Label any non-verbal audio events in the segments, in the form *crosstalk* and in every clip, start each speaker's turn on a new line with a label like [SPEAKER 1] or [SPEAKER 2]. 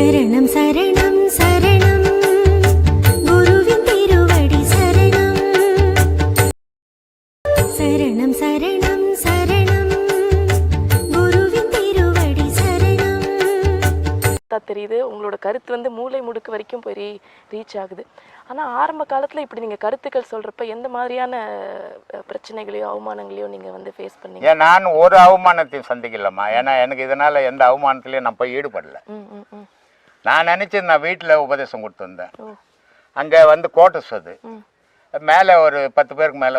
[SPEAKER 1] சரணம் சரணம் சரணம். குருவின் திருவடி சரணம். சரணம் சரணம் சரணம். குருவின் திருவடி சரணம்.
[SPEAKER 2] தான் தெரியுது உங்களோட கருத்து வந்து மூளை முடுக்கு வரைக்கும் போய் ரீச் ஆகுது. ஆனால் ஆரம்ப காலத்தில் இப்படி நீங்கள் கருத்துக்கள் சொல்கிறப்ப எந்த மாதிரியான பிரச்சனைகளையோ அவமானங்களையோ நீங்கள் வந்து ஃபேஸ் பண்ணீங்க?
[SPEAKER 3] ஏன் நான் ஒரு அவமானத்தையும் சந்திக்கலம்மா. ஏன்னா எனக்கு இதனால எந்த அவமானத்திலையும் நான் போய் ஈடுபடல.
[SPEAKER 2] ம் ம் ம்.
[SPEAKER 3] நான் நினைச்சு நான் வீட்டில் உபதேசம் கொடுத்துருந்தேன் அங்கே வந்து கோட்டஸ் அது. மேலே ஒரு பத்து பேருக்கு மேலே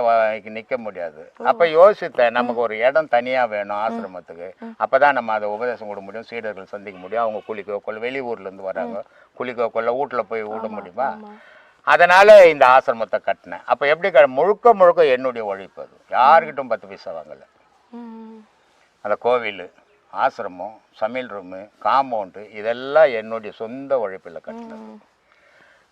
[SPEAKER 3] நிற்க முடியாது. அப்போ யோசித்தேன் நமக்கு ஒரு இடம் தனியாக வேணும் ஆசிரமத்துக்கு. அப்போ தான் நம்ம அதை உபதேசம் கொடுக்க முடியும் சீடர்கள் சந்திக்க முடியும். அவங்க குளிக்கோ கொள்ள வெளியூர்லேருந்து வராங்க. குளிக்கோ கொள்ள வீட்டில் போய் விட முடியுமா? அதனால் இந்த ஆசிரமத்தை கட்டினேன். அப்போ எப்படி க முழுக்க முழுக்க என்னுடைய உழைப்பு அது. யாருக்கிட்டும் பத்து பைசா வாங்கலை. அந்த கோவில். ஆசிரமம் சமையல் ரூமு காம்பவுண்டு இதெல்லாம் என்னுடைய சொந்த உழைப்பில் கட்டினது.
[SPEAKER 2] ம்.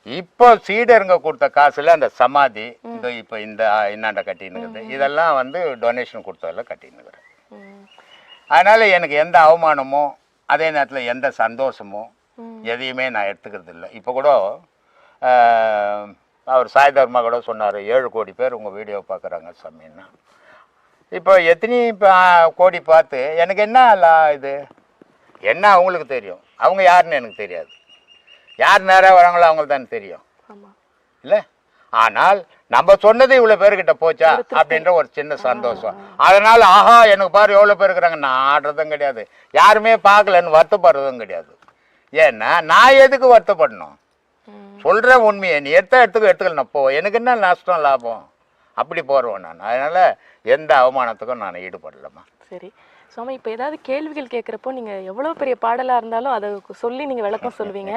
[SPEAKER 3] இப்போ சீடருங்க கொடுத்த காசுல அந்த சமாதி இந்த இப்போ இந்த இன்னாண்ட கட்டினுக்குது. இதெல்லாம் வந்து டொனேஷன் கொடுத்ததில் கட்டினுக்கிறேன். அதனால எனக்கு எந்த அவமானமோ அதே நேரத்தில் எந்த சந்தோஷமோ. எதையுமே நான் எடுத்துக்கிறது இல்லை. இப்போ கூட அவர் சாய் தர்மா கூட சொன்னார் ஏழு கோடி பேர் உங்கள் வீடியோ பார்க்குறாங்க சாமின்னா. இப்போ எத்தனை இப்போ கோடி பார்த்து எனக்கு என்ன இது? என்ன அவங்களுக்கு தெரியும்? அவங்க யாருன்னு எனக்கு தெரியாது. யார் நேராக வராங்களோ அவங்களுக்கு தானே தெரியும். இல்லை? ஆனால் நம்ம சொன்னது இவ்வளோ பேர்கிட்ட போச்சா? அப்படின்ற ஒரு சின்ன சந்தோஷம். அதனால ஆஹா எனக்கு பாரு எவ்வளோ பேர் இருக்கிறாங்க. நான் ஆடுறதும் கிடையாது. யாருமே பார்க்கலன்னு வருத்தப்படுறதும் கிடையாது. ஏன்னா நான் எதுக்கு வருத்தப்படணும்? சொல்கிற உண்மையை நீ எடுத்த எடுத்துக்க எடுத்துக்கலாம் போ. எனக்கு என்ன நஷ்டம் லாபம்? அப்படி போடுவேன் நான். அதனால் எந்த அவமானத்துக்கும் நான் ஈடுபடலம்மா.
[SPEAKER 2] சரி. சுவாமி இப்போ ஏதாவது கேள்விகள் கேட்குறப்போ நீங்கள் எவ்வளோ பெரிய பாடலாக இருந்தாலும் அதை சொல்லி நீங்கள் விளக்கம் சொல்லுவீங்க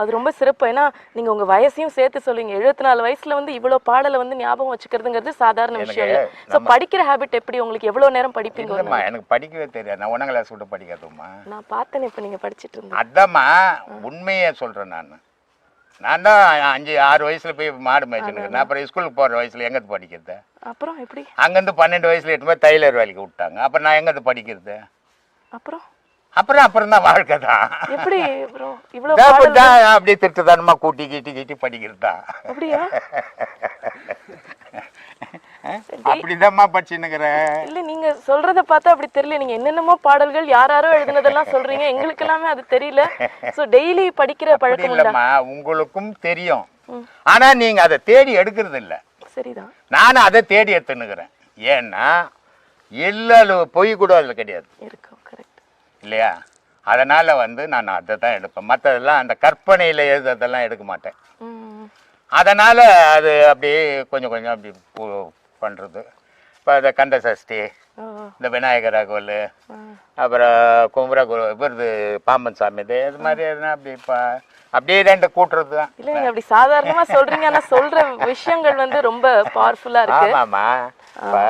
[SPEAKER 2] அது ரொம்ப சிறப்பு. ஏன்னா நீங்கள் உங்கள் வயசையும் சேர்த்து சொல்லுவீங்க எழுபத்தி நாலு வயசில் வந்து இவ்வளோ பாடலை வந்து ஞாபகம் வச்சுக்கிறதுங்கிறது சாதாரண விஷயம் இல்லை. ஸோ படிக்கிற ஹேபிட் எப்படி? உங்களுக்கு எவ்வளோ நேரம் படிப்பீங்க
[SPEAKER 3] எனக்கு படிக்கவே தெரியாது. நான் ஒன்றாம் கிளாஸ் விட்டு படிக்காதும்மா?
[SPEAKER 2] நான் பார்த்தேனே இப்போ நீங்கள் படிச்சிட்டு இருந்தேன்
[SPEAKER 3] அதாம்மா உண்மையே சொல்கிறேன் நான். நான் தான் அஞ்சு ஆறு வயசில் போய் மாடு மேய்ச்சினுக்கிறேன் அப்புறம் ஸ்கூலுக்கு போகிற வயசில் எங்கே படிக்கிறது?
[SPEAKER 2] அப்புறம் எப்படி?
[SPEAKER 3] அங்கேருந்து பன்னெண்டு வயசில் எட்டு போய் டைலர் வேலைக்கு விட்டாங்க. அப்புறம் நான் எங்கேருந்து படிக்கிறது?
[SPEAKER 2] அப்புறம்?
[SPEAKER 3] அப்புறம் அப்புறம் தான் வாழ்க்கை தான்.
[SPEAKER 2] எப்படி
[SPEAKER 3] அப்படியே திருட்டுத்தனமாக கூட்டி கீட்டி கீட்டி படிக்கிறது தான்.
[SPEAKER 2] அப்படியா?
[SPEAKER 3] அப்படிதாம்மா படிச்சுன்னுக்கிறேன்
[SPEAKER 2] இல்ல நீங்க சொல்றத பார்த்தா அப்படி தெரியல. நீங்க என்னென்னமோ பாடல்கள் யாராரோ எழுதுனதெல்லாம் சொல்றீங்க. எங்களுக்கு எல்லாமே அது தெரியல. சோ டெய்லி படிக்கிற பழக்கம்
[SPEAKER 3] இல்லைம்மா. உங்களுக்கும் தெரியும். ஆனா நீங்க அதை தேடி எடுக்கிறது இல்லை
[SPEAKER 2] சரிதான்.
[SPEAKER 3] நானும் அதை தேடி எடுத்துன்னுக்கிறேன். ஏன்னா எல்லா பொய் கூட அதில் கிடையாது. இல்லையா? அதனால் வந்து நான் அதை தான் எடுப்பேன். மற்றதெல்லாம் அந்த கற்பனையில் எழுதுறதெல்லாம் எடுக்க மாட்டேன். அதனால் அது அப்படியே கொஞ்சம் கொஞ்சம் அப்படி பண்ணுறது இப்போ இந்த கந்த சஷ்டி இந்த விநாயகர் கோவில்
[SPEAKER 2] ஆ.
[SPEAKER 3] அப்புறம் குமர இவரது பாம்பன் சாமி இது இது மாதிரி எதுனா அப்படி இப்போ அப்படியே ரெண்டு கூட்டுறது தான்.
[SPEAKER 2] இல்ல நீங்க அப்படி சாதாரணமா சொல்றீங்க. ஆனா சொல்ற விஷயங்கள் வந்து ரொம்ப பவர்ஃபுல்லா இருக்கு.
[SPEAKER 3] ஆமாம்மா. இப்போ.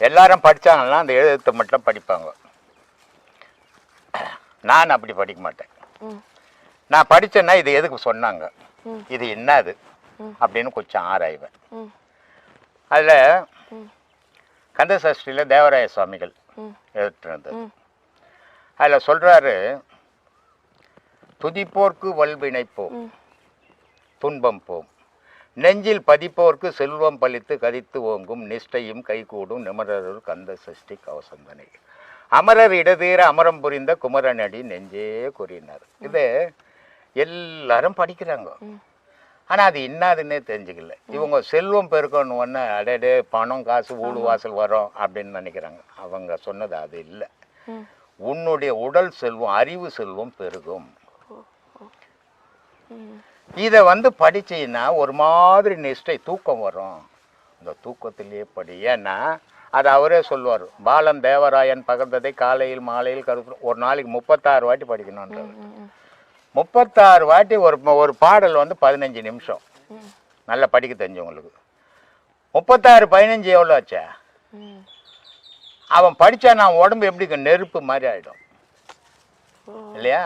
[SPEAKER 3] எல்லாரும் படிச்சாங்கன்னா அந்த எழுத்து மட்டும் படிப்பாங்க. நான் அப்படி படிக்க மாட்டேன். நான் படிச்சேன்னா இது எதுக்கு சொன்னாங்க. இது என்னது. அப்படின்னு கொஞ்சம் ஆராய்வேன். அதில். கந்த சஷ்டியில் தேவராய சுவாமிகள் எழுத்துனது. அதில் சொல்கிறாரு துதிப்போர்க்கு வல்வினைப்போம்
[SPEAKER 2] ம்.
[SPEAKER 3] துன்பம் போம் நெஞ்சில் பதிப்போர்க்கு செல்வம் பலித்து கதித்து ஓங்கும் நிஷ்டையும் கைகூடும் நிமரர் கந்த சஷ்டி கவசந்தனை அமரர் இடதீர அமரம் புரிந்த குமரனடி நெஞ்சே கூறினார் இது எல்லாரும் படிக்கிறாங்க. ஆனால் அது என்னதுன்னே தெரிஞ்சுக்கல. இவங்க செல்வம் பெருக்கணும் ஒன்று அடடே பணம் காசு ஊடு வாசல் வரும் அப்படின்னு நினைக்கிறாங்க. அவங்க சொன்னது அது இல்லை. உன்னுடைய உடல் செல்வம் அறிவு செல்வம் பெருகும். இதை வந்து படிச்சீங்கன்னா ஒரு மாதிரி நிஷ்டை தூக்கம் வரும். இந்த தூக்கத்திலேயே படி. ஏன்னா அது அவரே சொல்லுவார் பாலன் தேவராயன் பகர்ந்ததை காலையில் மாலையில் கருத்து ஒரு நாளைக்கு முப்பத்தாறு வாட்டி.
[SPEAKER 2] ம்.
[SPEAKER 3] முப்பத்தாறு வாட்டி ஒரு ஒரு பாடல் வந்து பதினஞ்சு நிமிஷம். நல்லா படிக்க தெரிஞ்சவங்களுக்கு முப்பத்தாறு பதினஞ்சு எவ்வளோ ஆச்சா. அவன் படித்தா நான் உடம்பு எப்படி? நெருப்பு மாதிரி ஆகிடும். இல்லையா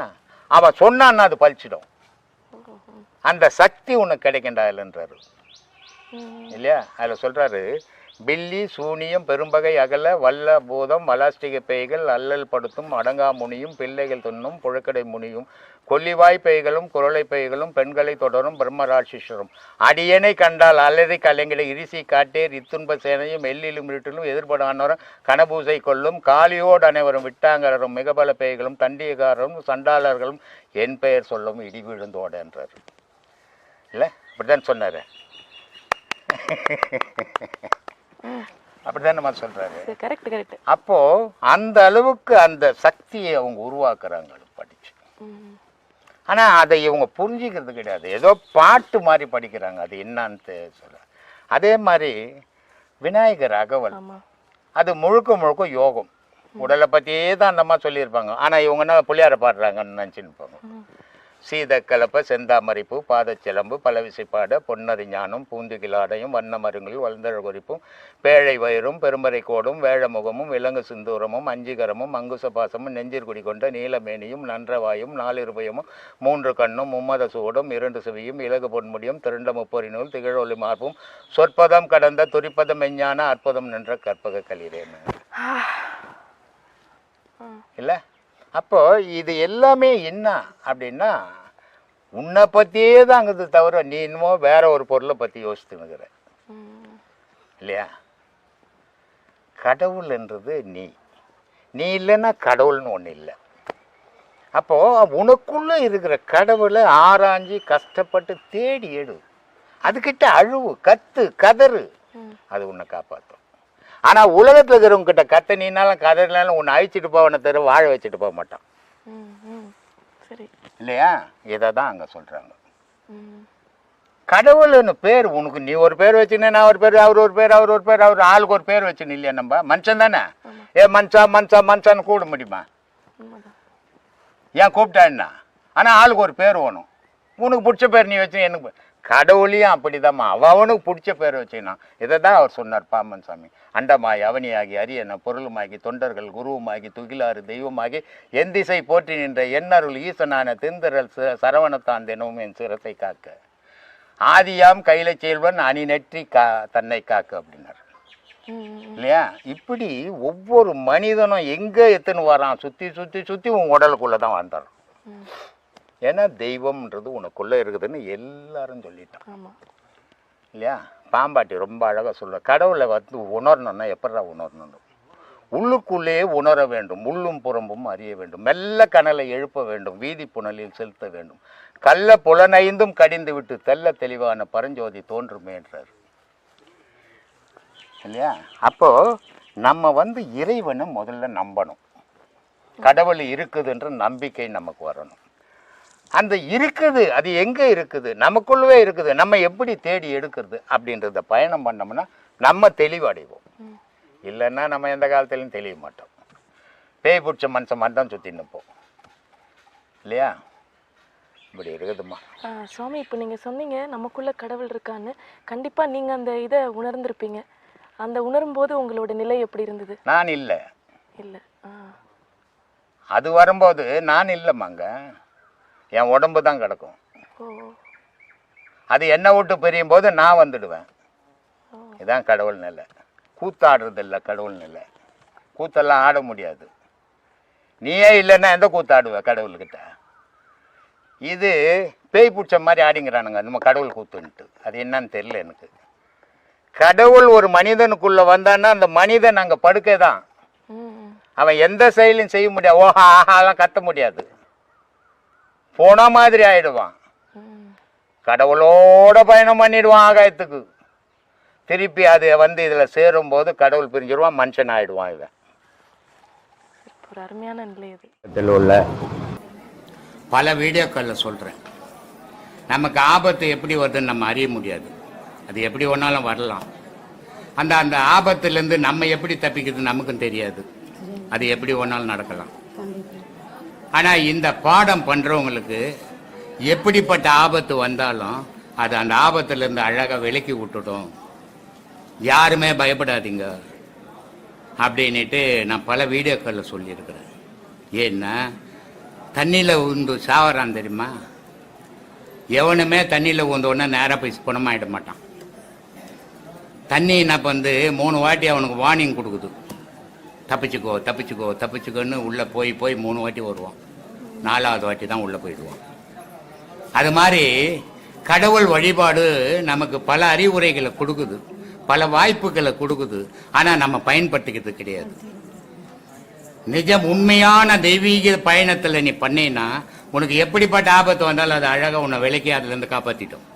[SPEAKER 3] அவன் சொன்னான்னா அது பழிச்சிடும் அந்த சக்தி உனக்கு கிடைக்கின்றா இல்லைன்றாரு. இல்லையா அதில் சொல்கிறாரு பில்லி சூனியம் பெரும்பகை அகல வல்ல பூதம் மலாஸ்டிக பேய்கள் அல்லல் படுத்தும் அடங்கா முனியும் பிள்ளைகள் துண்ணும் புழக்கடை முனியும் கொல்லிவாய் பேய்களும் குரலை பேய்களும் பெண்களை தொடரும் பிரம்மராட்சிஷரும். அடியனை கண்டால் அல்லதை கலைஞரை இரிசி காட்டேர் இத்துன்ப சேனையும் எல்லிலும் இருட்டிலும் எதிர்படானவரும் கனபூசை கொள்ளும் காளியோடு அனைவரும் விட்டாங்கரும் மிகபல பேய்களும் தண்டியகாரரும் சண்டாளர்களும் என் பெயர் சொல்லும் இடி விழுந்தோடு என்றார். இல்லை? அப்படிதான் சொன்னார். *laughs* அப்படிதான் நம்ம சொல்றாரு.
[SPEAKER 2] கரெக்ட் கரெக்ட்
[SPEAKER 3] அப்போ அந்த அளவுக்கு அந்த சக்தியை அவங்க உருவாக்குறாங்க படிச்சு. ஆனா அதை இவங்க புரிஞ்சுக்கிறது கிடையாது. ஏதோ பாட்டு மாதிரி படிக்கிறாங்க. அது என்னன்னு சொல்ல. அதே மாதிரி விநாயகர் அகவல். அது முழுக்க முழுக்க யோகம். உடலை பற்றியே தான் அந்த மாதிரி சொல்லியிருப்பாங்க. ஆனால் இவங்க என்ன புள்ளியார பாடுறாங்கன்னு நினச்சின்னு இருப்பாங்க சீதக்கலப்ப செந்தாமரிப்பு பாதச்சிலம்பு பலவிசைப்பாட பொன்னறி ஞானம் பூந்துகிலாடையும் வண்ண மருங்கில் வளர்ந்தழ குறிப்பும் பேழை வயிறும் பெருமறை கோடும் வேழமுகமும் விலங்கு சிந்தூரமும் அஞ்சிகரமும் அங்குச பாசமும் நெஞ்சிற் குடி கொண்ட நீலமேனியும் நன்றவாயும் நாலிருபயமும் மூன்று கண்ணும் மும்மத சூடும் இரண்டு செவியும் இலகு பொன்முடியும் திரண்ட முப்பொறி நூல் திகழொலி மார்பும் சொற்பதம் கடந்த துரிப்பதம் மெஞ்ஞான அற்புதம் நின்ற கற்பக கலிரேன்னு இல்லை? அப்போ இது எல்லாமே என்ன அப்படின்னா உன்னை பற்றியே தான் அங்குது தவிர நீ என்னமோ வேற ஒரு பொருளை பற்றி யோசித்துனுக்குற இல்லையா? கடவுள்ன்றது நீ. நீ இல்லைன்னா கடவுள்னு ஒன்று இல்லை. அப்போ உனக்குள்ள இருக்கிற கடவுளை ஆராய்ஞ்சு கஷ்டப்பட்டு தேடி எடு. அதுக்கிட்ட அழுவு கத்து கதறு. அது உன்னை காப்பாற்றும் ஆனால் உலகத்தில் இருக்கிறவங்க கிட்ட கத்த நீனாலும் கதறினாலும் உன்னை அழிச்சிட்டு போவனை தவிர வாழ வச்சுட்டு போக மாட்டான். இல்லையா? இதை தான் அங்கே சொல்கிறாங்க கடவுள்னு பேர் உனக்கு நீ ஒரு பேர் வச்சுன்னு நான் ஒரு பேர் அவர் ஒரு பேர் அவர் ஒரு பேர் அவர் ஆளுக்கு ஒரு பேர் வச்சுன்னு இல்லையா நம்ம? மனுஷன் தானே? ஏ மனுஷா மனுஷா மனுஷான்னு கூப்பிட முடியுமா? ஏன் கூப்பிட்டா என்ன? ஆனால் ஆளுக்கு ஒரு பேர் வேணும். உனக்கு பிடிச்ச பேர் நீ வச்சு எனக்கு கடவுளையும் அப்படிதாம்மா. அவ அவனுக்கு பிடிச்ச பேர் வச்சுக்கினான். இதை தான் அவர் சொன்னார் பாமன் சாமி. அண்டமாய் அவனியாகி அரியன பொருளுமாகி தொண்டர்கள் குருவுமாகி துகிலாறு தெய்வமாகி என் திசை போற்றி நின்ற எண்ணருள் ஈசனான திந்தரல் ச- சரவணத்தான் தினமும் என் சிரத்தை காக்க. ஆதியாம் கையில செல்வன் அணி நெற்றி கா தன்னை காக்க அப்படின்னார். இல்லையா? இப்படி ஒவ்வொரு மனிதனும் எங்கே எத்துன்னு வரான்? சுற்றி சுற்றி சுற்றி உன் உடலுக்குள்ளே தான் வந்துடுறான்
[SPEAKER 2] ம்.
[SPEAKER 3] ஏன்னா தெய்வம்ன்றது உனக்குள்ளே இருக்குதுன்னு எல்லாரும் சொல்லிட்டான். இல்லையா? பாம்பாட்டி ரொம்ப அழகாக சொல்ல கடவுளை வந்து உணரணும்னா எப்படா உணரணும் உள்ளுக்குள்ளேயே உணர வேண்டும். உள்ளும் புறம்பும் அறிய வேண்டும். மெல்ல கனலை எழுப்ப வேண்டும். வீதி புனலில் செலுத்த வேண்டும். கள்ள புலனைந்தும் கடிந்து விட்டு தெல்ல தெளிவான பரஞ்சோதி தோன்றுமேன்றார் இல்லையா? அப்போ நம்ம வந்து இறைவனை முதல்ல நம்பணும். கடவுள் இருக்குதுன்ற நம்பிக்கை நமக்கு வரணும். அந்த இருக்குது அது எங்கே இருக்குது நமக்குள்ளவே இருக்குது நம்ம எப்படி தேடி எடுக்கிறது அப்படின்றத பயணம் பண்ணோம்னா நம்ம தெளிவடைவோம். இல்லைன்னா நம்ம எந்த காலத்துலையும் தெளிய மாட்டோம். பேய் பிடிச்ச மனுஷன் மாதிரி தான் சுற்றி நிற்போம் இல்லையா? இப்படி இருக்குதும்மா.
[SPEAKER 2] ஆ, சுவாமி இப்போ நீங்கள் சொன்னீங்க நமக்குள்ள கடவுள் இருக்கான்னு. கண்டிப்பாக நீங்கள் அந்த இதை உணர்ந்திருப்பீங்க. அந்த உணரும்போது உங்களோட நிலை எப்படி இருந்தது?
[SPEAKER 3] நான் இல்லை.
[SPEAKER 2] இல்லை.
[SPEAKER 3] அது வரும்போது நான் இல்லைம்மாங்க. என் உடம்பு தான் கிடக்கும். அது என்னை விட்டு பிரியும் போது நான் வந்துடுவேன். இதான் கடவுள் நிலை. கூத்தாடுறது இல்லை கடவுள் நிலை. கூத்தெல்லாம் ஆட முடியாது. நீயே இல்லைன்னா எந்த கூத்தாடுவ கடவுள்கிட்ட? இது பேய் பிடிச்ச மாதிரி ஆடிங்கிறானுங்க. நம்ம கடவுள் கூத்துன்ட்டு. அது என்னன்னு தெரியல எனக்கு. கடவுள் ஒரு மனிதனுக்குள்ள வந்தான்னா அந்த மனிதன் அங்கே படுக்கை தான். அவன் எந்த செயலையும் செய்ய முடியாது. ஓஹா ஆஹாலாம் கத்த முடியாது. போன மாதிரி ஆயிடுவான். கடவுளோட பயணம் பண்ணிடுவான் ஆகாயத்துக்கு. திருப்பி அது வந்து இதில் சேரும்போது கடவுள் பிரிஞ்சிருவான் மனுஷன் ஆயிடுவான் இவன்.
[SPEAKER 2] ஒரு அருமையான நிலை அது
[SPEAKER 3] இதில் உள்ள பல வீடியோக்களில் சொல்கிறேன் நமக்கு ஆபத்து எப்படி வருதுன்னு நம்ம அறிய முடியாது. அது எப்படி ஒன்றாலும் வரலாம். அந்த அந்த ஆபத்துலேருந்து நம்ம எப்படி தப்பிக்கிறது நமக்கும் தெரியாது. அது எப்படி ஒன்றாலும் நடக்கலாம். ஆனால் இந்த பாடம் பண்ணுறவங்களுக்கு எப்படிப்பட்ட ஆபத்து வந்தாலும் அது அந்த ஆபத்துலேருந்து அழகாக விலக்கி விட்டுடும் யாருமே பயப்படாதீங்க அப்படின்னுட்டு நான் பல வீடியோக்களில் சொல்லியிருக்கிறேன். ஏன்னா தண்ணியில் உந்து சாவறான் தெரியுமா? எவனுமே தண்ணியில் உந்த நேராக போய் குணமாயிட மாட்டான். தண்ணி என்ன வந்து மூணு வாட்டி அவனுக்கு வார்னிங் கொடுக்குது. தப்பிச்சுக்கோ தப்பிச்சுக்கோ தப்பிச்சுக்கோன்னு உள்ளே போய் போய் மூணு வாட்டி வருவான் நாலாவது வாட்டி தான் உள்ளே போயிடுவான். அது மாதிரி கடவுள் வழிபாடு நமக்கு பல அறிவுரைகளை கொடுக்குது பல வாய்ப்புகளை கொடுக்குது ஆனால் நம்ம பயன்படுத்திக்கிறது கிடையாது. நிஜம் உண்மையான தெய்வீக பயணத்தில் நீ பண்ணீன்னா உனக்கு எப்படிப்பட்ட ஆபத்து வந்தாலும் அது அழகாக உன்னை விலக்கி அதுலேருந்து காப்பாற்றிட்டோம்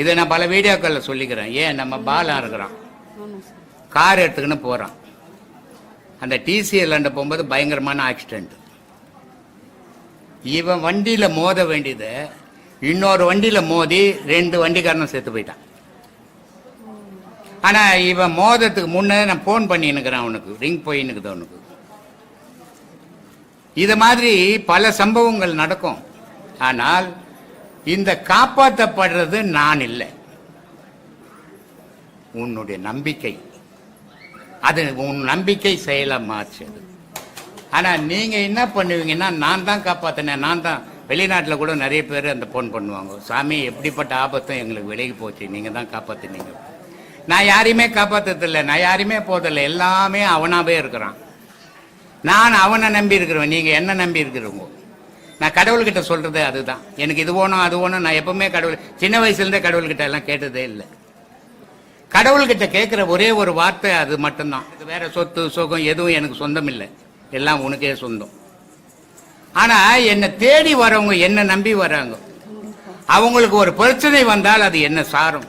[SPEAKER 3] இதை நான் பல வீடியோக்களில் சொல்லிக்கிறேன். ஏன்? நம்ம பாலா இருக்கிறான். கார் எடுத்துக்கின்னு போகிறான் அந்த டிசிஎல்லாண்ட போகும்போது பயங்கரமான ஆக்சிடெண்ட் இவன் வண்டியில் மோத வேண்டியது இன்னொரு வண்டியில் மோதி ரெண்டு வண்டிக்காரனும் செத்து போயிட்டான். ஆனால் இவன் மோதத்துக்கு முன்னே நான் ஃபோன் பண்ணின்னுக்கிறேன் அவனுக்கு. ரிங் போயின்னுக்குது அவனுக்கு. இது மாதிரி பல சம்பவங்கள் நடக்கும். ஆனால் இந்த காப்பாற்றப்படுறது நான் இல்லை. உன்னுடைய நம்பிக்கை. அது உன் நம்பிக்கை செயலாக மாற்றுது ஆனால் நீங்கள் என்ன பண்ணுவீங்கன்னா நான் தான் காப்பாற்றினேன் நான் தான் வெளிநாட்டில் கூட நிறைய பேர் அந்த ஃபோன் பண்ணுவாங்க. சாமி எப்படிப்பட்ட ஆபத்தும் எங்களுக்கு விலகி போச்சு. நீங்கள் தான் காப்பாற்றினீங்க நான் யாரையுமே காப்பாற்றுறதில்லை நான் யாரையுமே போதில்லை எல்லாமே அவனாகவே இருக்கிறான். நான் அவனை நம்பி இருக்கிறவன். நீங்கள் என்ன நம்பி இருக்கிறவங்க நான் கடவுள்கிட்ட சொல்கிறதே அதுதான். எனக்கு இது வேணும் அது வேணும். நான் எப்பவுமே கடவுள் சின்ன வயசுலேருந்தே கடவுள்கிட்ட எல்லாம் கேட்டதே இல்லை. கடவுள்கிட்ட கேட்குற ஒரே ஒரு வார்த்தை அது மட்டும்தான். இது வேற சொத்து சுகம் எதுவும் எனக்கு சொந்தம் இல்லை எல்லாம் உனக்கே சொந்தம். ஆனால் என்னை தேடி வரவங்க என்ன நம்பி வராங்க. அவங்களுக்கு ஒரு பிரச்சனை வந்தால் அது என்ன சாரும்?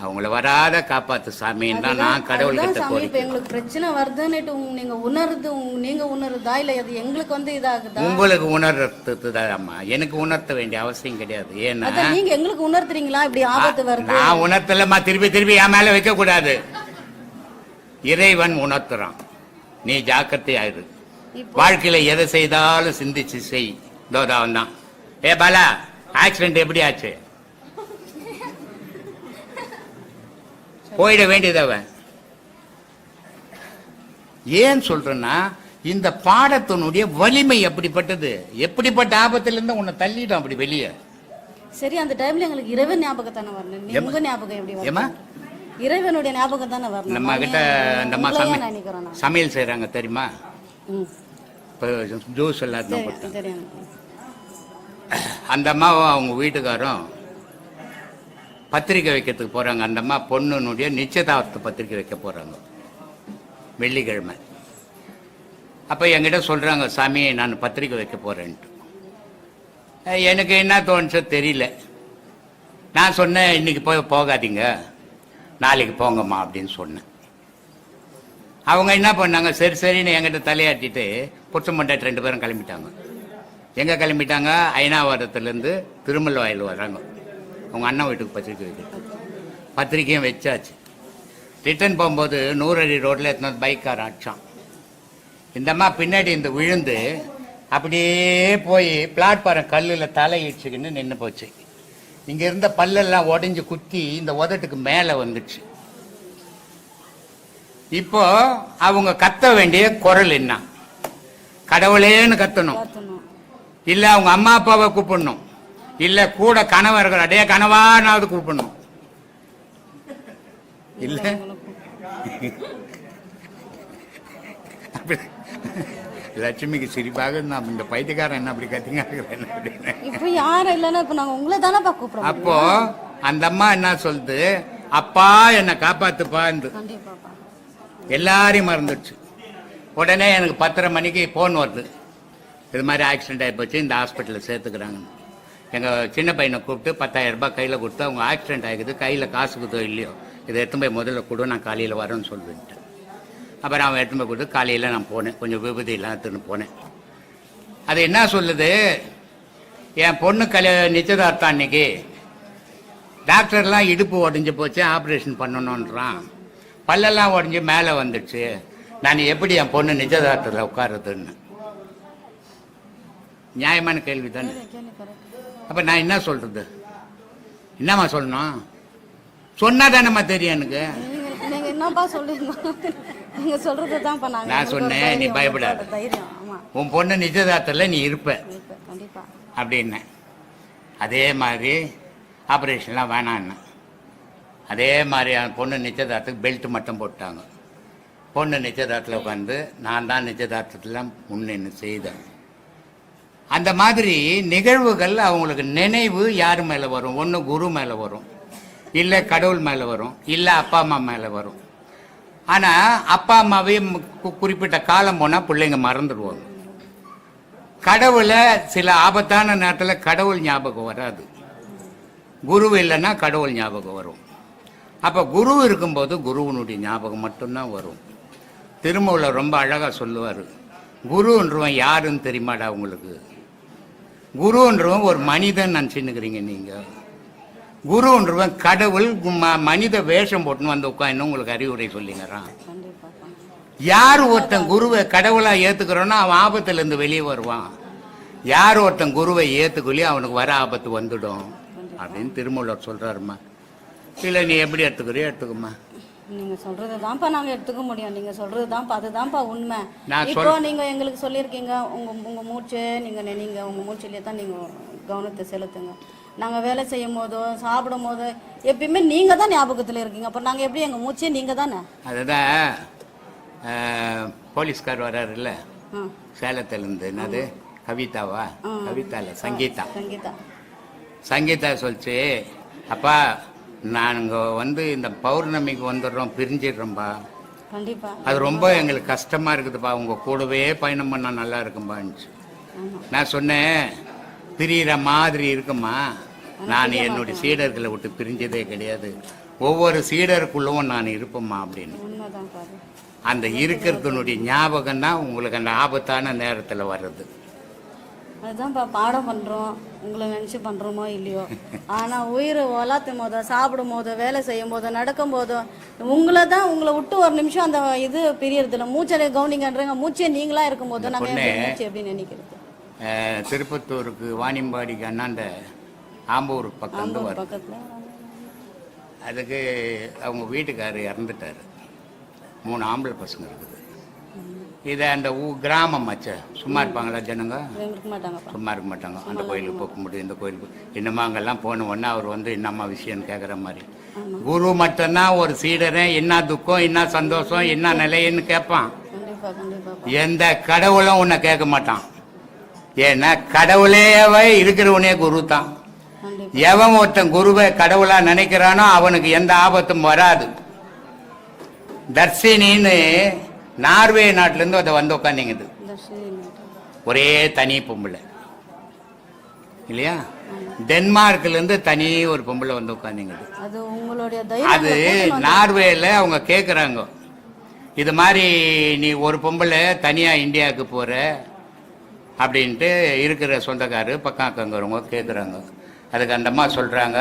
[SPEAKER 3] அவங்கள வராத காப்பாத்து சாமின்னு தான் நான் கடவுள்கிட்ட
[SPEAKER 4] சாமி இப்ப எங்களுக்கு பிரச்சனை வருதுன்னுட்டு நீங்க உணருது நீங்க உணருதா இல்ல அது எங்களுக்கு வந்து இதாகுதா?
[SPEAKER 3] உங்களுக்கு உணர்றது அம்மா. எனக்கு உணர்த்த வேண்டிய அவசியம் கிடையாது. ஏன்னா
[SPEAKER 4] நீங்க எங்களுக்கு உணர்த்துறீங்களா? இப்படி ஆபத்து வருது.
[SPEAKER 3] நான் உணர்த்தலம்மா. திருப்பி திருப்பி என் மேல வைக்க கூடாது இறைவன் உணர்த்துறான். நீ ஜாக்கிரதையாயிரு. வாழ்க்கையில எதை செய்தாலும் சிந்திச்சு செய். தோதாவன் தான் ஏ பாலா ஆக்சிடென்ட் எப்படி ஆச்சு? போயிட வேண்டியது அவன். ஏன் சொல்றேன்னா இந்த பாடத்தினுடைய வலிமை அப்படிப்பட்டது எப்படிப்பட்ட ஆபத்துல இருந்து உன்னை தள்ளிடும் அப்படி வெளியே?
[SPEAKER 4] சரி அந்த டைம்ல எங்களுக்கு இறைவன் ஞாபகம் தானே வரணும் உங்க ஞாபகம் எப்படி? வரணும்? இறைவனுடைய ஞாபகம் தானே வரணும்.
[SPEAKER 3] நம்ம கிட்ட
[SPEAKER 4] உங்களையே
[SPEAKER 3] சமையல். சமையல் செய்றாங்க தெரியுமா. இப்போ ஜூஸ்
[SPEAKER 4] தெரியும்.
[SPEAKER 3] அந்த அம்மாவும் அவங்க வீட்டுக்காரும் பத்திரிக்கை வைக்கிறதுக்கு போகிறாங்க அந்த அம்மா பொண்ணுனுடைய நிச்சயதார்த்த பத்திரிக்கை வைக்க போகிறாங்க வெள்ளிக்கிழமை. அப்போ என்கிட்ட சொல்கிறாங்க சாமி நான் பத்திரிக்கை வைக்க போகிறேன்ட்டு எனக்கு என்ன தோணுச்சோ தெரியல. நான் சொன்னேன் இன்றைக்கி போய் போகாதீங்க. நாளைக்கு போங்கம்மா அப்படின்னு சொன்னேன். அவங்க என்ன பண்ணாங்க சரி சரின்னு என்கிட்ட தலையாட்டிட்டு புருஷன் ரெண்டு பேரும் கிளம்பிட்டாங்க. எங்கே கிளம்பிட்டாங்க? ஐநாவரத்துலேருந்து திருமல் வாயில் வராங்க. அவங்க அண்ணன் வீட்டுக்கு பத்திரிக்கை வைக்கிறது பத்திரிக்கையும் வச்சாச்சு. ரிட்டர்ன் போகும்போது நூறடி ரோட்டில் எத்தனை பைக்கார அடிச்சான். இந்த அம்மா பின்னாடி இந்த விழுந்து அப்படியே போய் பிளாட்பாரம் கல்லில் தலை இடிச்சுக்கின்னு நின்று போச்சு. இங்கே இருந்த பல்லெல்லாம் உடைஞ்சு குத்தி இந்த உதட்டுக்கு மேலே வந்துச்சு. இப்போ அவங்க கத்த வேண்டிய குரல் என்ன? கடவுளேன்னு கத்தணும். இல்ல அவங்க அம்மா அப்பாவை கூப்பிடணும். இல்ல கூட கணவர்கள் அடைய கனவானாவது கூப்பிடணும். இல்ல? லட்சுமிக்கு சிரிப்பாக நான் இந்த பைத்தியக்காரன் என்ன அப்படி கத்திங்க என்ன அப்படின்னு.
[SPEAKER 4] இப்போ யாரும் இல்லைன்னா இப்போ உங்களை தானேப்பா கூப்பிடுறோம்.
[SPEAKER 3] அப்போ அந்த அம்மா என்ன சொல்லுது? அப்பா என்னை காப்பாத்துப்பா
[SPEAKER 4] கண்டிப்பாப்பா
[SPEAKER 3] எல்லாரையும் மறந்துடுச்சு. உடனே எனக்கு பத்தரை மணிக்கு ஃபோன் வருது. இது மாதிரி ஆக்சிடென்ட் ஆகி போச்சு இந்த ஹாஸ்பிட்டலில் சேர்த்துக்கிறாங்க எங்கள் சின்ன பையனை கூப்பிட்டு பத்தாயிரம் ரூபாய் கையில் கொடுத்து அவங்க ஆக்சிடென்ட் ஆகிக்குது கையில் காசுக்குதோ இல்லையோ இதை எடுத்துன்னு போய் முதல்ல கொடு நான் காலையில் வரேன்னு சொல்லிட்டு அப்புறம் அவன் எடுத்துன்னு போய் கொடுத்து காலையில் நான் போனேன். கொஞ்சம் விபதியெல்லாம் எடுத்துன்னு போனேன். அது என்ன சொல்லுது? என் பொண்ணு கல்ய நிச்சயதார்த்தம் அன்னைக்கு டாக்டர்லாம் இடுப்பு உடஞ்சி போச்சு ஆப்ரேஷன் பண்ணணுன்றான் பல்லெல்லாம் உடஞ்சி மேலே வந்துடுச்சு. நான் எப்படி என் பொண்ணு நிச்சயதார்த்தத்தில் உட்காருதுன்னு நியாயமான கேள்வி தானே அப்போ நான் என்ன சொல்றது? என்னம்மா சொல்லணும்? சொன்னா தானேம்மா தெரியும் எனக்கு.
[SPEAKER 4] என்னப்பா சொல்லுங்க சொல்றது நாங்க
[SPEAKER 3] நான் சொன்னேன், நீ பயப்படாத. உன் பொண்ணு நிச்சயதார்த்தத்தில் நீ இருப்ப. அப்படின்னேன் அதே மாதிரி ஆப்ரேஷன்லாம் வேணான்னு. அதே மாதிரி பொண்ணு நிச்சயதார்த்தத்துக்கு பெல்ட் மட்டும் போட்டாங்க. பொண்ணு நிச்சயதார்த்தத்தில் உட்காந்து நான் தான் நிச்சயதார்த்தத்தில் முன்னின்று செய்தேன். அந்த மாதிரி நிகழ்வுகள் அவங்களுக்கு நினைவு யார் மேலே வரும்? ஒன்று குரு மேலே வரும். இல்லை கடவுள் மேலே வரும். இல்லை அப்பா அம்மா மேலே வரும். ஆனால் அப்பா அம்மாவே குறிப்பிட்ட காலம் போனால் பிள்ளைங்க மறந்துடுவாங்க. கடவுளை சில ஆபத்தான நேரத்தில் கடவுள் ஞாபகம் வராது. குரு இல்லைன்னா கடவுள் ஞாபகம் வரும். அப்போ குரு இருக்கும்போது குருவனுடைய ஞாபகம் மட்டும்தான் வரும். திருமூலர் ரொம்ப அழகாக சொல்லுவார். குருன்றவன் யாருன்னு தெரியுமாடா உங்களுக்கு? குருன்றவன் ஒரு மனிதன் நினச்சின்னுக்கிறீங்க நீங்கள் குருன்றவன் கடவுள் ம- மனித வேஷம் போட்டுன்னு வந்து உட்காந்து உங்களுக்கு அறிவுரை சொல்லிங்கிறான் யார் ஒருத்தன் குருவை கடவுளா ஏத்துக்கிறோன்னா அவன் ஆபத்துல இருந்து வெளியே வருவான். யார் ஒருத்தன் குருவை ஏத்துக்கொள்ளி அவனுக்கு வர ஆபத்து வந்துடும். அப்படின்னு திருமூலர் சொல்றாருமா இல்லை நீ எப்படி எடுத்துக்கிறியோ எடுத்துக்குமா
[SPEAKER 4] நீங்க சொல்றது தான்ப்பா நாங்க எடுத்துக்க முடியும். நீங்க சொல்றது தான்ப்பா அதுதான்ப்பா உண்மை.
[SPEAKER 3] நான்
[SPEAKER 4] இப்போ நீங்க எங்களுக்கு சொல்லியிருக்கீங்க உங்க உங்க மூச்சு நீங்க நீங்க உங்க மூச்சிலே தான் நீங்க கவனத்தை செலுத்துங்க. நாங்க வேலை செய்யும் போதோ சாப்பிடும் போதோ எப்பயுமே நீங்க தான் ஞாபகத்துல இருக்கீங்க. அப்ப நாங்க எப்படி எங்க மூச்சே நீங்க தானே?
[SPEAKER 3] அதுதான் போலீஸ்கார் வர்றாருல்ல
[SPEAKER 4] ஆ.
[SPEAKER 3] சேலத்துலேருந்து என்னது? கவிதாவா? கவிதா இல்லை சங்கீதா.
[SPEAKER 4] சங்கீதா.
[SPEAKER 3] சங்கீதா சொல்லிச்சு அப்பா நாங்க வந்து இந்த பௌர்ணமிக்கு வந்துடுறோம் பிரிஞ்சிடுறோம்பா.
[SPEAKER 4] கண்டிப்பா.
[SPEAKER 3] அது ரொம்ப எங்களுக்கு கஷ்டமா இருக்குதுப்பா. உங்க கூடவே பயணம் பண்ணா நல்லா இருக்கும்பான்னுச்சு
[SPEAKER 4] ஆமா.
[SPEAKER 3] நான் சொன்னேன் பிரியிற மாதிரி இருக்குமா நான் என்னுடைய சீடர்களை விட்டு பிரிஞ்சதே கிடையாது. ஒவ்வொரு சீடருக்குள்ளவும் நான் இருப்பேம்மா அப்படின்னு. அந்த இருக்கிறதுனுடைய ஞாபகம் தான் உங்களுக்கு அந்த ஆபத்தான நேரத்தில் வர்றது.
[SPEAKER 4] அதுதான்ப்பா பாடம் பண்றோம். உங்களை நினைச்சு பண்றோமோ இல்லையோ. ஆனா உயிர் வளர்த்தும் போதோ சாப்பிடும் போதோ வேலை செய்யும் போதோ நடக்கும் போதோ உங்களை தான் உங்களை விட்டு ஒரு நிமிஷம் அந்த இது பிரியறது இல்லை மூச்சை கவனிங்கன்றங்க மூச்சே நீங்களா இருக்கும் போது
[SPEAKER 3] பொண்ணு-
[SPEAKER 4] மூச்சு எப்படி நினைக்கிறது?
[SPEAKER 3] திருப்பத்தூருக்கு வாணியம்பாடிக்கு அண்ணாண்ட ஆம்பூர் பக்கம்
[SPEAKER 4] பக்கத்துல.
[SPEAKER 3] அதுக்கு அவங்க வீட்டுக்காரர் இறந்துட்டாரு. மூணு ஆம்பளை பசங்க இருக்குது. இதை அந்த ஊ கிராமம் ஆச்சே சும்மா இருப்பாங்களா ஜனங்க? சும்மா இருக்க மாட்டாங்க. அந்த கோயிலுக்கு போக முடியும் இந்த கோயிலுக்கு இன்னமும் அங்கெல்லாம் போன உடனே அவர் வந்து என்னம்மா விஷயம்னு கேட்குற மாதிரி. குரு மட்டும்தான் ஒரு சீடரை என்ன துக்கம் என்ன சந்தோஷம் என்ன நிலைன்னு கேட்பான் எந்த கடவுளும் உன்னை கேட்க மாட்டான். ஏன்னா கடவுளேவே இருக்கிறவனே குரு தான். எவன் ஒருத்தன் குருவை கடவுளா நினைக்கிறானோ அவனுக்கு எந்த ஆபத்தும் வராது. தர்ஷினின்னு நார்வே நாட்டிலேருந்து அதை வந்து உட்காந்துங்குது. ஒரே தனி பொம்பளை. இல்லையா? டென்மார்க்ல இருந்து தனி ஒரு பொம்பளை வந்து உட்காந்துங்குது
[SPEAKER 4] அது
[SPEAKER 3] நார்வேல அவங்க கேக்குறாங்க. இது மாதிரி நீ ஒரு பொம்பளை தனியா இந்தியாவுக்கு போற அப்படின்ட்டு இருக்கிற சொந்தக்காரு பக்கம் அக்கங்கிறவங்க கேட்குறாங்க அதுக்கு அந்த அம்மா சொல்றாங்க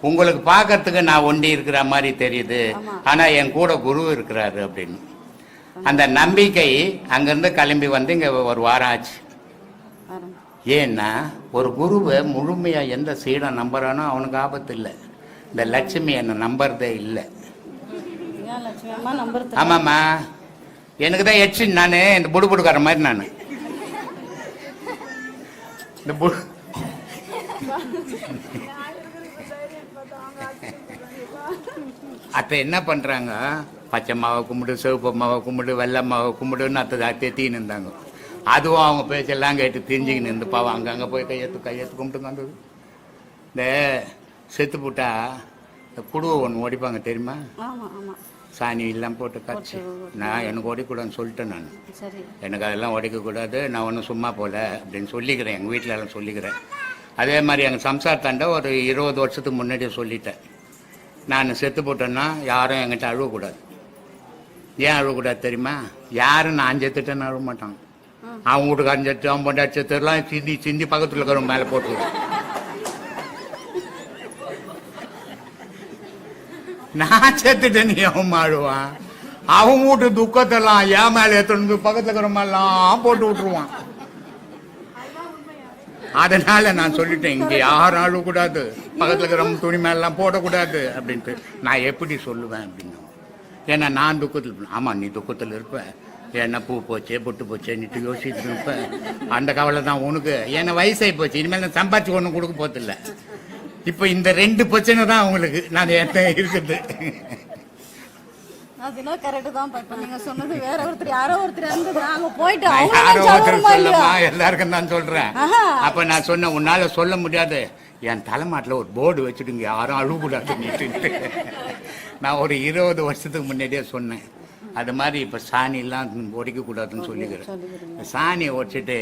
[SPEAKER 3] உங்களுக்கு பார்க்கறதுக்கு நான் ஒண்டி இருக்கிற மாதிரி தெரியுது. ஆனா என் கூட குரு இருக்கிறாரு அப்படின்னு. அந்த நம்பிக்கை அங்கிருந்து கிளம்பி வந்து இங்க ஒரு வாரம் ஆச்சு. ஏன்னா ஒரு குருவை முழுமையா எந்த சீடம் நம்புறானோ அவனுக்கு ஆபத்து இல்லை. இந்த லட்சுமி என்னை நம்புறதே இல்லை.
[SPEAKER 4] லட்சுமி அம்மா நம்புறது
[SPEAKER 3] ஆமாம்மா. எனக்கு தான் எச்சு நான் இந்த புடு புடுக்கிற மாதிரி நான். இந்த புடு அத்தை என்ன பண்றாங்க? பச்சை மாவை கும்பிடு சிவப்பு மாவை கும்பிடு வெள்ளை மாவை கும்பிடுன்னு அத்தை தெத்தின்னு இருந்தாங்க. அதுவும் அவங்க பேச்செல்லாம் கேட்டு தெரிஞ்சுக்கின்னு இருந்து பாவம். அங்கங்கே போய் கையெழுத்து கையெழுத்து கும்பிட்டுங்க வந்தது. இந்த செத்து போட்டா இந்த குடுவை ஒன்று ஓடிப்பாங்க தெரியுமா? சாணி எல்லாம் போட்டு காய்ச்சி நான் எனக்கு ஓடிக்கூடாதுன்னு சொல்லிட்டேன் நான். எனக்கு அதெல்லாம் உடைக்கக்கூடாது நான் ஒன்றும் சும்மா போல அப்படின்னு சொல்லிக்கிறேன். எங்கள் வீட்டில எல்லாம் சொல்லிக்கிறேன். அதே மாதிரி எங்கள் சம்சாரத்தாண்ட ஒரு இருபது வருஷத்துக்கு முன்னாடியே சொல்லிட்டேன். நான் செத்து போட்டேன்னா யாரும் என்கிட்ட அழுவக்கூடாது. ஏன் அழக்கூடாது தெரியுமா? யாரும் நான் செத்துட்டேன்னு அழுவ மாட்டான். அவன் வீட்டுக்காரன் செத்து அவன் பொண்டாட்டி செத்துலாம் சிந்தி சிந்தி பக்கத்தில் இருக்கிறவங்க மேலே போட்டு. நான் செத்துட்டேன்னு அவன் அழுவான் அவன் வீட்டு துக்கத்தெல்லாம் ஏன் மேலே எடுத்துட்டு பக்கத்தில் இருக்கிற இருக்கிறவங்கெல்லாம் போட்டு விட்டுருவான். அதனால நான் சொல்லிட்டேன் இங்க யாரும் அழக்கூடாது பக்கத்துல இருக்கிறவங்க துணி மேலாம் போடக்கூடாது அப்படின்ட்டு. நான் எப்படி சொல்லுவேன் அப்படின்னு ஏன்னா நான் துக்கத்தில் இருப்பேன். ஆமா நீ துக்கத்தில் இருப்ப. என்ன பூ போச்சே பொட்டு போச்சேன்னுட்டு யோசிச்சுட்டு இருப்ப. அந்த கவலை தான் உனக்கு. ஏன்னா வயசாகி போச்சு. இனிமேல் நான் சம்பாதிச்சு ஒன்றும் கொடுக்க போதில்ல இப்ப இந்த ரெண்டு பிரச்சனை தான் உங்களுக்கு நான் இருக்குது.
[SPEAKER 4] அதுனா கரெக்டு தான் இப்ப நீங்க சொன்னது வேற ஒருத்தர் யாரோ ஒருத்தர் போயிட்டு அவங்க
[SPEAKER 3] யாரோ ஒருத்தர் சொல்லமா எல்லாருக்கும் தான் சொல்றேன். அப்ப நான் சொன்னேன் உன்னால சொல்ல முடியாது. என் தலைமாட்டில் ஒரு போர்டு வச்சுடுங்க யாரும் அழுகக்கூடாதுன்னுட்டு நான் ஒரு இருபது வருஷத்துக்கு முன்னாடியே சொன்னேன். அது மாதிரி இப்போ சாணிலாம் உடைக்க கூடாதுன்னு சொல்லிக்கிறேன். சாணியை உடைச்சிட்டு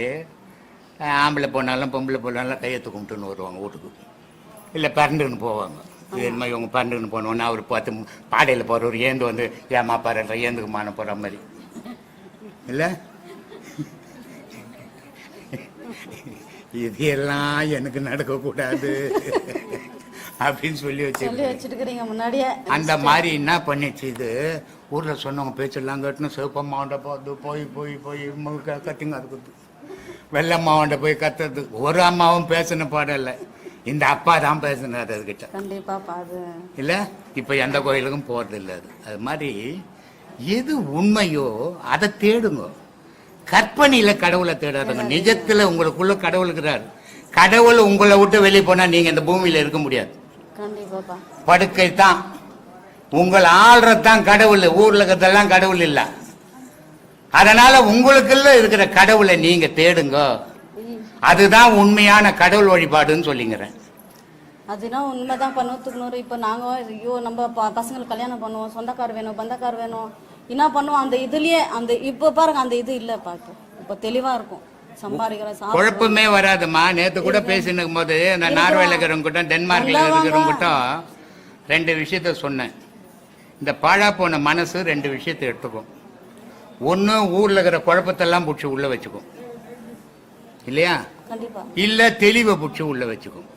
[SPEAKER 3] அஹ், ஆம்பளை போனாலும் பொம்பளை போனாலும் கையெழுத்து கும்பிட்டுன்னு வருவாங்க வீட்டுக்கு. இல்லை பரண்டுன்னு போவாங்க. இது என்ன இவங்க பரண்டுன்னு போனோன்னா அவர் பார்த்து பாடையில் போகிறவர் ஏந்து வந்து ஏமா பாருன்ற ஏந்துக்கு மான போகிற மாதிரி. இல்லை? இது எல்லாம் எனக்கு நடக்கக்கூடாது. அப்படின்னு சொல்லி
[SPEAKER 4] சொல்லி
[SPEAKER 3] வச்சு
[SPEAKER 4] வச்சிருக்கிறீங்க முன்னாடியே.
[SPEAKER 3] அந்த மாதிரி என்ன பண்ணிச்சு இது? ஊர்ல சொன்னவங்க பேச்செல்லாம் கேட்டுன்னு சிவப்பம்மாவண்ட போது போய் போய் போய் முழுக்க கத்திங்க அதுக்கு வெள்ளம்மாவண்ட போய் கத்துறது. ஒரு அம்மாவும் பேசின பாடம் இல்லை. இந்த அப்பா தான் பேசினார் அதுகிட்ட.
[SPEAKER 4] கண்டிப்பா
[SPEAKER 3] இல்ல? இப்ப எந்த கோயிலுக்கும் போறது இல்ல அது. அது மாதிரி எது உண்மையோ அதை தேடுங்க. கற்பனையில கடவுளை தேடாதுங்க. நிஜத்துல உங்களுக்குள்ள கடவுள் இருக்கிறார். கடவுள் உங்களை விட்டு வெளியே போனா நீங்க இந்த பூமியில இருக்க முடியாது. படுக்கை தான் உங்கள் ஆள்றதான் கடவுள் ஊர்ல இருக்கிறதெல்லாம் கடவுள் இல்ல. அதனால உங்களுக்குள்ள இருக்கிற கடவுளை நீங்க தேடுங்க. அதுதான் உண்மையான கடவுள் வழிபாடுன்னு சொல்லிங்கிறேன்.
[SPEAKER 4] அதுனா உண்மைதான் இப்ப நூத்துக்கு நூறு. இப்ப நாங்க ஐயோ நம்ம பசங்களுக்கு கல்யாணம் பண்ணுவோம். சொந்தக்கார் வேணும் பந்தக்கார் வேணும். என்ன பண்ணுவோம்? அந்த இதுலயே அந்த இப்ப பாருங்க அந்த இது இல்லப்பா இப்போ. இப்ப தெளிவா இருக்கும்.
[SPEAKER 3] குழப்பமே வராதும்மா. நேத்து கூட பேசினுக்கும் போது நான் நார்வேல இருக்கிறவங்க கிட்ட டென்மார்க்ல இருக்கிறவங்க கிட்ட ரெண்டு விஷயத்த சொன்னேன். இந்த பாழா போன மனசு ரெண்டு விஷயத்தை எடுத்துக்கும். ஒண்ணு ஊர்ல இருக்கிற குழப்பத்தெல்லாம் பிடிச்சி உள்ள வச்சுக்கும். இல்லையா? இல்ல தெளிவை பிடிச்சி உள்ள வச்சுக்கும்.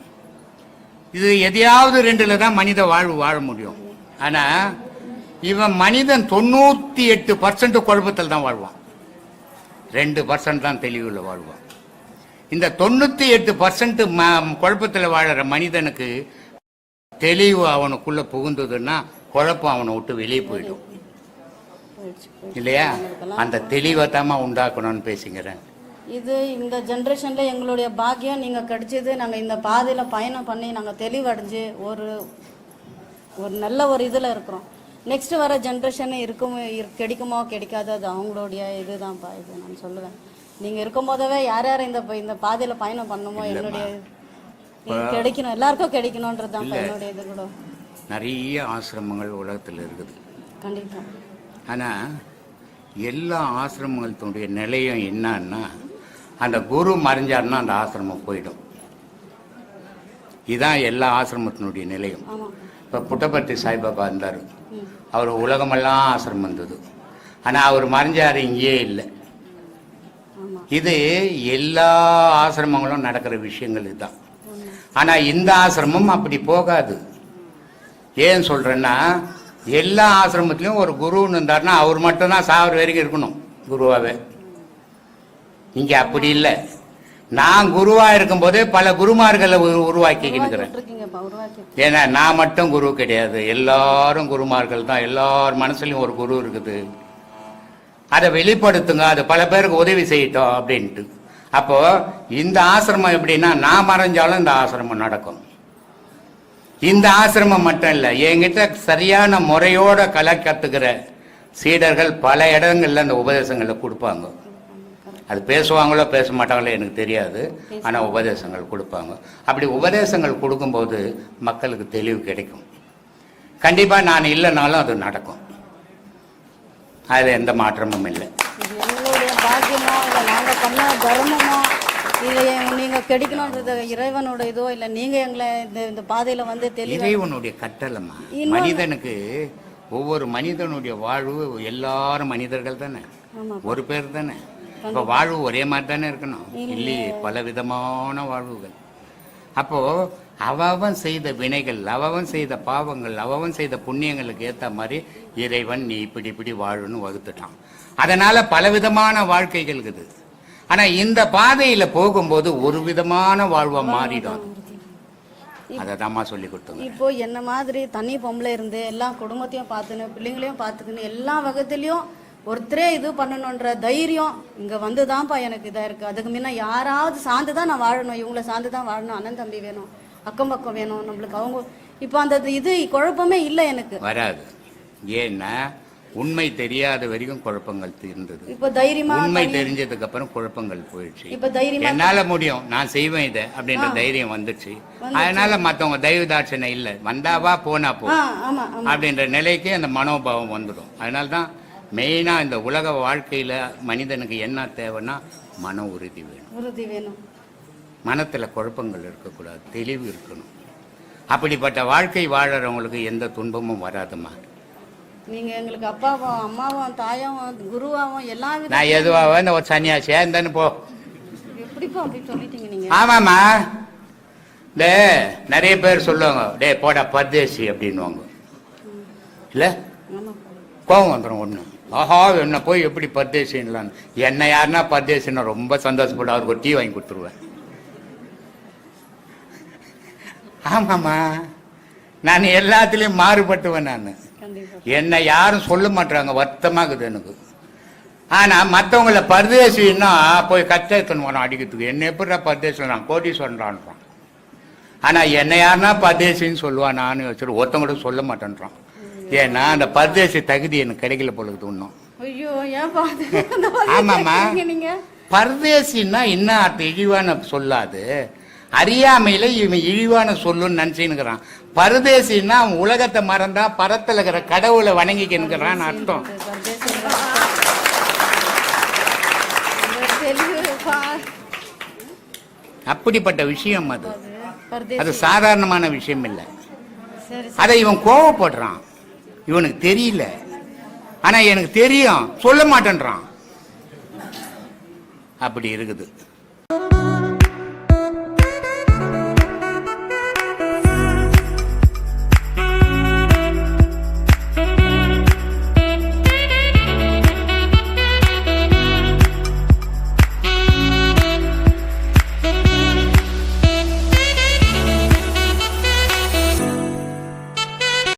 [SPEAKER 3] இது எதையாவது ரெண்டுல தான் மனித வாழ்வு வாழ முடியும். ஆனா இவன் மனிதன் தொண்ணூத்தி எட்டு பர்சன்ட் குழப்பத்தில் தான் வாழ்வான். ரெண்டு பர்சன்ட் தான் தெளிவில் வாழ்வான் இந்த தொண்ணூத்தி எட்டு பர்சன்ட் குழப்பத்தில் வாழற மனிதனுக்கு தெளிவு அவனுக்குள்ள புகுந்ததுன்னா குழப்பம் அவனை விட்டு வெளியே போயிடும். இல்லையா? அந்த தெளிவை தாம்மா உண்டாக்கணும்னு பேசுகிறேன்
[SPEAKER 4] இது இந்த ஜென்ரேஷன்ல எங்களுடைய பாக்கியம் நீங்க கிடைச்சது நாங்க இந்த பாதையில பயணம் பண்ணி நாங்க தெளிவடைஞ்சு ஒரு ஒரு நல்ல ஒரு இதுல இருக்கிறோம். நெக்ஸ்ட் வர ஜென்ரேஷன் இருக்கும் இரு- கிடைக்குமோ கிடைக்காதோ அது அவங்களுடைய இதுதான்ப்பா இது நான் சொல்லுவேன். நீங்க இருக்கும் போதவே யார் யார் இந்த இந்த பாதையில பயணம் பண்ணுமோ என்னுடைய கிடைக்கணும் எல்லாருக்கும் கிடைக்கணும்ன்றதுதான்ப்பா என்னுடைய இது கூட.
[SPEAKER 3] நிறைய ஆசிரமங்கள் உலகத்தில் இருக்குது.
[SPEAKER 4] கண்டிப்பா.
[SPEAKER 3] ஆனா எல்லா ஆசிரமங்களுடைய நிலையம் என்னன்னா அந்த குரு மறைஞ்சாருன்னா அந்த ஆசிரமம் போயிடும். இதுதான் எல்லா ஆசிரமத்தினுடைய நிலையம். இப்போ புட்டபர்த்தி சாய்பாபா இருந்தார். அவர் உலகமெல்லாம் ஆசிரமம் இருந்தது ஆனா அவர் மறைஞ்சாரு இங்கேயே இல்லை. இது எல்லா ஆசிரமங்களும் நடக்கிற விஷயங்கள் இதுதான். ஆனா இந்த ஆசிரமம் அப்படி போகாது. ஏன் சொல்றேன்னா எல்லா ஆசிரமத்திலையும் ஒரு குருன்னு இருந்தாருன்னா அவர் மட்டும்தான் சாவர வரைக்கும் இருக்கணும் குருவாவே. இங்க அப்படி இல்லை. நான் குருவா இருக்கும்போதே பல குருமார்களை உரு- உருவாக்கிக்கினுக்கிறேன்
[SPEAKER 4] இருக்கீங்கப்பா உருவாக்கி
[SPEAKER 3] ஏன்னா நான் மட்டும் குரு கிடையாது. எல்லாரும் குருமார்கள் தான். எல்லார் மனசுலயும் ஒரு குரு இருக்குது. அதை வெளிப்படுத்துங்க. அது பல பேருக்கு உதவி செய்யட்டும் அப்படின்ட்டு. அப்போ இந்த ஆசிரமம் எப்படின்னா நான் மறைஞ்சாலும் இந்த ஆசிரமம் நடக்கும். இந்த ஆசிரமம் மட்டும் இல்லை. என்கிட்ட சரியான முறையோட கலை கத்துக்கிற சீடர்கள் பல இடங்கள்ல அந்த உபதேசங்களை கொடுப்பாங்க. அது பேசுவாங்களோ பேச மாட்டாங்களோ எனக்கு தெரியாது. ஆனா உபதேசங்கள் கொடுப்பாங்க. அப்படி உபதேசங்கள் கொடுக்கும்போது மக்களுக்கு தெளிவு கிடைக்கும். கண்டிப்பா நான் இல்லைனாலும் அது நடக்கும். அது எந்த மாற்றமும் இல்லை.
[SPEAKER 4] எங்களுடைய பாக்கியமோ? இல்லை நாங்கள் பண்ண தர்மமோ? இல்லை நீங்கள் கிடைக்கணுன்றது இறைவனோட இதோ இல்லை நீங்கள் எங்களை இந்த இந்த பாதையில் வந்து தெளிவாக
[SPEAKER 3] இறைவனுடைய கட்டளமா மனிதனுக்கு ஒவ்வொரு மனிதனுடைய வாழ்வு எல்லாரும் மனிதர்கள் தானே. ஒரு பேர் தானே? இப்ப வாழ்வு ஒரே மாதிரி தானே இருக்கணும். இல்லையே பல விதமான வாழ்வுகள். அப்போ அவன் செய்த வினைகள் அவன் செய்த பாவங்கள் அவன் செய்த புண்ணியங்களுக்கு ஏத்த மாதிரி இறைவன் நீ இப்படி இப்படி வாழுன்னு வகுத்துட்டான். அதனால பலவிதமான வாழ்க்கைகள் இருக்குது. ஆனா இந்த பாதையில போகும்போது ஒரு விதமான வாழ்வா மாறிடும் அதை. தாம்மா சொல்லி கொடுத்தோங்க.
[SPEAKER 4] இப்போ என்ன மாதிரி தனி பொம்பளை இருந்து எல்லா குடும்பத்தையும் பார்த்துன்னு பிள்ளைங்களையும் பார்த்துக்கின்னு எல்லா வகத்திலையும் ஒருத்தரே இது பண்ணணுன்ற தைரியம் இங்கே வந்து தான்ப்பா எனக்கு இதாக இருக்குது அதுக்கு முன்ன யாராவது சார்ந்து தான் நான் வாழணும். இவங்கள சார்ந்து தான் வாழணும். அண்ணன் தம்பி வேணும். அக்கம் பக்கம் வேணும். நம்மளுக்கு அவங்க இப்போ அந்த இது குழப்பமே இல்லை எனக்கு.
[SPEAKER 3] வராது. ஏன்னா உண்மை தெரியாத வரைக்கும் குழப்பங்கள் இருந்தது
[SPEAKER 4] இப்போ தைரியமா
[SPEAKER 3] உண்மை தெரிஞ்சதுக்கு அப்புறம் குழப்பங்கள் போயிடுச்சு.
[SPEAKER 4] இப்போ தைரியமா
[SPEAKER 3] என்னால முடியும். நான் செய்வேன் இதை அப்படின்ற தைரியம் வந்துச்சு. அதனால மத்தவங்க தயவு தாட்சணை இல்லை. வந்தாவா போனா போ. அப்படின்ற நிலைக்கு அந்த மனோபாவம் வந்துடும். அதனால தான் மெயினாக இந்த உலக வாழ்க்கையில் மனிதனுக்கு என்ன தேவைன்னா மன உறுதி வேணும்.
[SPEAKER 4] உறுதி வேணும்.
[SPEAKER 3] மனத்தில் குழப்பங்கள் இருக்கக்கூடாது தெளிவு இருக்கணும். அப்படிப்பட்ட வாழ்க்கை வாழறவங்களுக்கு எந்த துன்பமும் வராதுமா
[SPEAKER 4] நீங்க எங்களுக்கு அப்பாவும் அம்மாவும் தாயாவும் குருவாவும் எல்லா வித
[SPEAKER 3] நான் எதுவாக இந்த ஒரு சன்னியாசியா இருந்தேன்னு போ.
[SPEAKER 4] எப்படிப்பா அப்படி சொல்லிட்டீங்க நீங்க?
[SPEAKER 3] ஆமாம்மா. டே நிறைய பேர் சொல்லுவாங்க டே போடா பர்தேசி அப்படின்வாங்க இல்லை? கோவம் வந்துடும் ஒன்று ஆஹா என்ன போய் எப்படி பர்தேசின்லான்னு. என்ன யாருன்னா பர்தேசின்னா ரொம்ப சந்தோஷப்பட்டு அவருக்கு ஒரு டீ வாங்கி கொடுத்துருவேன். ஆமாம்மா. நான் எல்லாத்துலேயும் மாறுபட்டுவேன் நான். என்னை யாரும் சொல்ல மாட்டாங்க வருத்தமாகுது எனக்கு. ஆனால் மற்றவங்கள பரதேசின்னா போய் கச்சேத்தன் வரோம் அடிக்கிறதுக்கு என்ன எப்படிடா பரதேசம் கோடீஸ்வரன்றான்றான். ஆனால் என்னை யாருன்னா பரதேசின்னு சொல்லுவான் நானும் வச்சுட்டு ஒருத்தவங்க கூட சொல்ல மாட்டேன்றான். ஏன்னா அந்த பரதேசி தகுதி எனக்கு கிடைக்கல பொழுது இன்னும்.
[SPEAKER 4] ஐயோ
[SPEAKER 3] ஆமாம்மா. பரதேசின்னா என்ன அர்த்தம்? இழிவான சொல்லாது. அறியாமையில இவன் இழிவான சொல்லுன்னு நினைச்சுன்னுக்கிறான். பரதேசின்னா அவன் உலகத்தை மறந்தா பரத்துல இருக்கிற கடவுளை வணங்கிக்கின்னுக்கிறான்னு அர்த்தம். அப்படிப்பட்ட விஷயம் அது. அது சாதாரணமான விஷயம் இல்லை. அதை இவன் கோவப்படுறான். இவனுக்கு தெரியல. ஆனா எனக்கு தெரியும். சொல்ல மாட்டேன்றான். அப்படி இருக்குது.